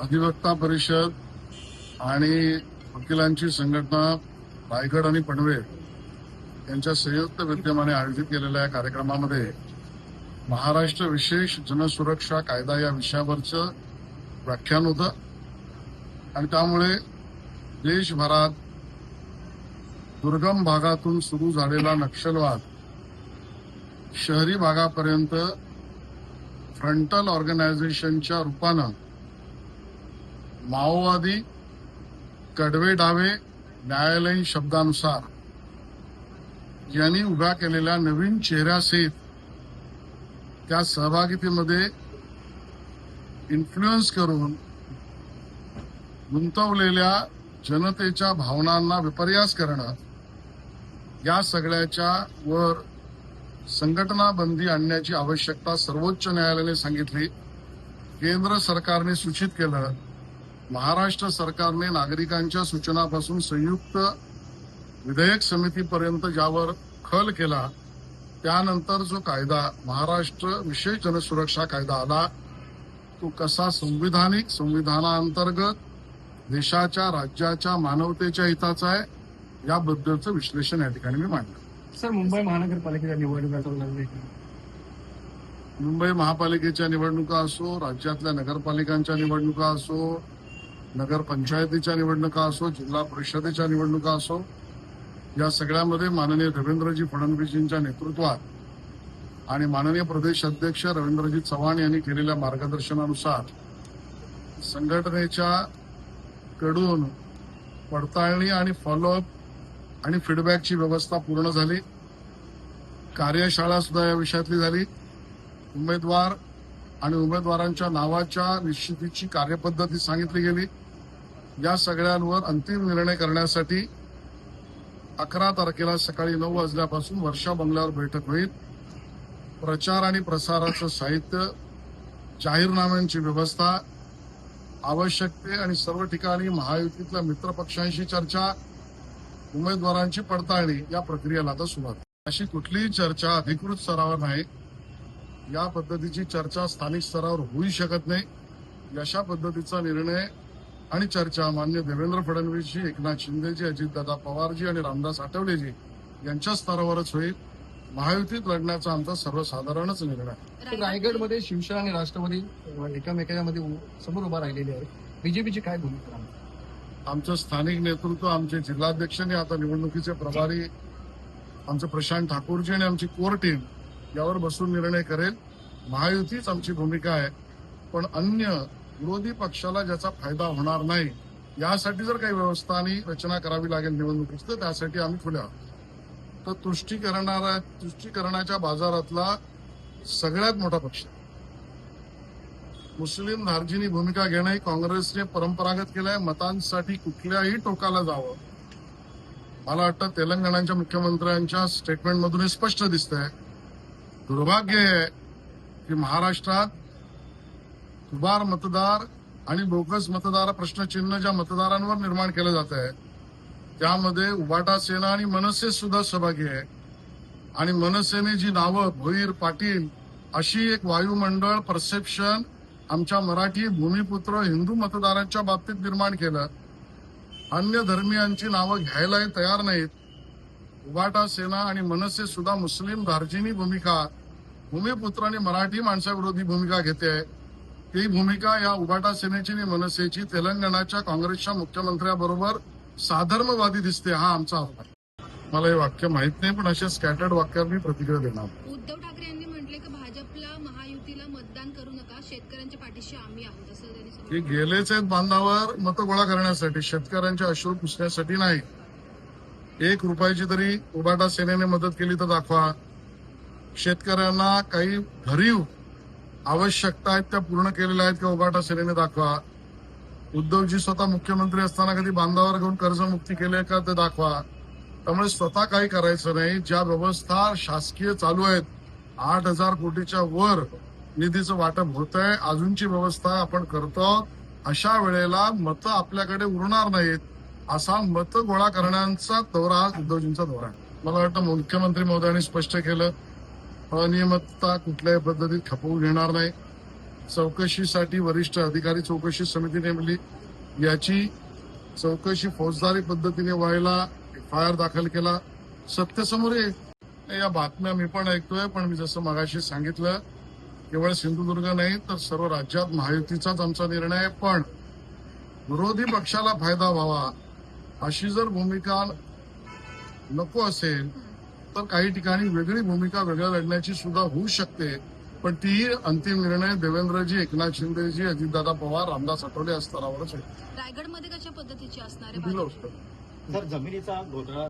अधिवक्ता परिषद आणि वकिलांची संघटना रायगड आणि पनवेल यांच्या संयुक्त विद्यमाने आयोजित केलेल्या या कार्यक्रमामध्ये महाराष्ट्र विशेष जनसुरक्षा कायदा या विषयावरचं व्याख्यान होतं. आणि त्यामुळे देशभरात दुर्गम भागातून सुरू झालेला नक्षलवाद शहरी भागापर्यंत फ्रंटल ऑर्गनायझेशनच्या रूपानं माओवादी कडवे डावे न्यायालयीन शब्दानुसार. यांनी उभ्या केलेल्या नवीन चेहऱ्यासहित त्या सहभागितेमध्ये इन्फ्लुएन्स करून गुंतवलेल्या जनतेच्या भावनांना विपर्यास करणं या सगळ्याच्या वर संघटना बंदी आणण्याची आवश्यकता सर्वोच्च न्यायालयाने सांगितली. केंद्र सरकारने सूचित केलं महाराष्ट्र सरकारने नागरिकांच्या सूचनापासून संयुक्त विधेयक समितीपर्यंत ज्यावर खल केला त्यानंतर जो कायदा महाराष्ट्र विशेष जनसुरक्षा कायदा आला तो कसा संविधानिक संविधानाअंतर्गत देशाच्या राज्याच्या मानवतेच्या हिताचा आहे याबद्दलचं विश्लेषण या ठिकाणी मी मांडलं. सर मुंबई महानगरपालिकेच्या निवडणुका मुंबई महापालिकेच्या निवडणुका असो राज्यातल्या नगरपालिकांच्या निवडणुका असो नगरपंचायतीच्या निवडणुका असो जिल्हा परिषदेच्या निवडणुका असो या सगळ्यामध्ये माननीय देवेंद्रजी फडणवीसजींच्या नेतृत्वात आणि माननीय प्रदेश अध्यक्ष रवींद्रजी चव्हाण यांनी केलेल्या मार्गदर्शनानुसार संघटनेच्या कडून पडताळणी आणि फॉलोअप आणि फीडबॅकची व्यवस्था पूर्ण झाली. कार्यशाळा सुद्धा या विषयातली झाली. उमेदवार आणि उमेदवारांच्या नावाच्या निश्चितीची कार्यपद्धती सांगितली गेली. या सगळ्यांवर अंतिम निर्णय करण्यासाठी अकरा तारखेला सकाळी नऊ वाजल्यापासून वर्षा बंगल्यावर बैठक होईल. प्रचार आणि प्रसाराचं साहित्य जाहीरनाम्यांची व्यवस्था आवश्यक ते आणि सर्व ठिकाणी महायुतीतल्या मित्रपक्षांशी चर्चा उमेदवारांची पडताळणी या प्रक्रियेला आता सुरुवात. अशी कुठलीही चर्चा अधिकृत स्तरावर नाही. या पद्धतीची चर्चा स्थानिक स्तरावर होऊ शकत नाही. अशा पद्धतीचा निर्णय आणि चर्चा मान्य देवेंद्र फडणवीसजी एकनाथ शिंदेजी अजितदादा पवारजी आणि रामदास आठवलेजी यांच्या स्तरावरच होईल. महायुतीत लढण्याचा आमचा सर्वसाधारणच निर्णय. रायगडमध्ये शिवसेना आणि राष्ट्रवादी एकामेकांमध्ये समोर उभा राहिलेले आहे बीजेपीची काय भूमिका? आमचं स्थानिक नेतृत्व आमचे जिल्हाध्यक्ष आणि आता निवडणुकीचे प्रभारी आमचे प्रशांत ठाकूरजी आणि आमची कोर टीम यावर बसून निर्णय करेल. महायुतीच आमची भूमिका आहे. पण अन्य विरोधी पक्षाला ज्याचा फायदा होणार नाही यासाठी जर काही व्यवस्था आणि रचना करावी लागेल निवडणुकीची तर त्यासाठी आम्ही खुल्या तर तुष्टीकरणारा तुष्टीकरणाच्या बाजारातला सगळ्यात मोठा पक्ष. मुस्लिम धार्जिनी भूमिका घेणं ही काँग्रेसने परंपरागत केलंय मतांसाठी कुठल्याही टोकाला जावं. मला वाटतं तेलंगणाच्या मुख्यमंत्र्यांच्या स्टेटमेंटमधून हे स्पष्ट दिसतंय. दुर्भाग्य आहे की महाराष्ट्रात दुबार मतदार आणि बोगस मतदार प्रश्नचिन्ह ज्या मतदारांवर निर्माण केलं जात आहे त्यामध्ये उबाटा सेना आणि मनसे सुद्धा सहभागी आहे. आणि मनसेने जी नावं भोईर पाटील अशी एक वायुमंडळ परसेप्शन आमच्या मराठी भूमिपुत्र हिंदू मतदारांच्या बाबतीत निर्माण केलं. अन्य धर्मियांची नावं घ्यायलाही तयार नाहीत. उबाटा सेना आणि मनसे सुद्धा मुस्लिम धार्जिनी भूमिका भूमिपुत्र आणि मराठी माणसाविरोधी भूमिका घेते. ती भूमिका या उबाटा सेनेची आणि मनसेची तेलंगणाच्या काँग्रेसच्या मुख्यमंत्र्याबरोबर साधर्मवादी दिसते हा आमचा आहे. मला हे वाक्य माहीत नाही पण अशा स्कॅटर्ड वाक्यावर मी प्रतिक्रिया देणार उद्धव ठाकरे यांनी म्हटले की भाजपला महायुतीला मतदान करू नका शेतकऱ्यांच्या पाठीशी आम्ही आहोत असं हे. गेलेच आहेत बांधावर मतं गोळा करण्यासाठी शेतकऱ्यांचे अश्रू पुसण्यासाठी नाही. एक रुपयाची तरी उबाटा सेनेने मदत केली तर दाखवा. शेतकऱ्यांना काही भरीव आवश्यकता आहेत त्या पूर्ण केलेल्या आहेत का उघाटा सेनेने दाखवा? उद्धवजी स्वतः मुख्यमंत्री असताना कधी बांधावर घेऊन कर्जमुक्ती केली का ते दाखवा. त्यामुळे स्वतः काही करायचं नाही. ज्या व्यवस्था शासकीय चालू आहेत आठ हजार कोटीच्या वर निधीचं वाटप होत आहे अजूनची व्यवस्था आपण करतो. अशा वेळेला मतं आपल्याकडे उरणार नाहीत. असा मत गोळा करण्याचा दौरा हा उद्धवजींचा दौरा आहे. मला वाटतं मुख्यमंत्री महोदयांनी स्पष्ट केलं. अनियमितता कुठल्याही पद्धतीत खपवून घेणार नाही. चौकशीसाठी वरिष्ठ अधिकारी चौकशी समिती नेमली. याची चौकशी फौजदारी पद्धतीने व्हायला एफ आय आर दाखल केला सत्यसमोर या बातम्या मी पण ऐकतोय पण मी जसं मगाशी सांगितलं केवळ सिंधुदुर्ग नाही तर सर्व राज्यात महायुतीचाच आमचा निर्णय आहे. पण विरोधी पक्षाला फायदा व्हावा अशी जर भूमिका नको असेल तर काही ठिकाणी वेगळी भूमिका वेगळ्या लढण्याची सुद्धा होऊ शकते. पण ती अंतिम निर्णय देवेंद्रजी एकनाथ शिंदेजी अजितदादा पवार रामदास आठवले या स्तरावरच आहे. रायगडमध्ये कशा पद्धतीची असणार दिलं आहे होतं जमिनीचा घोटाळा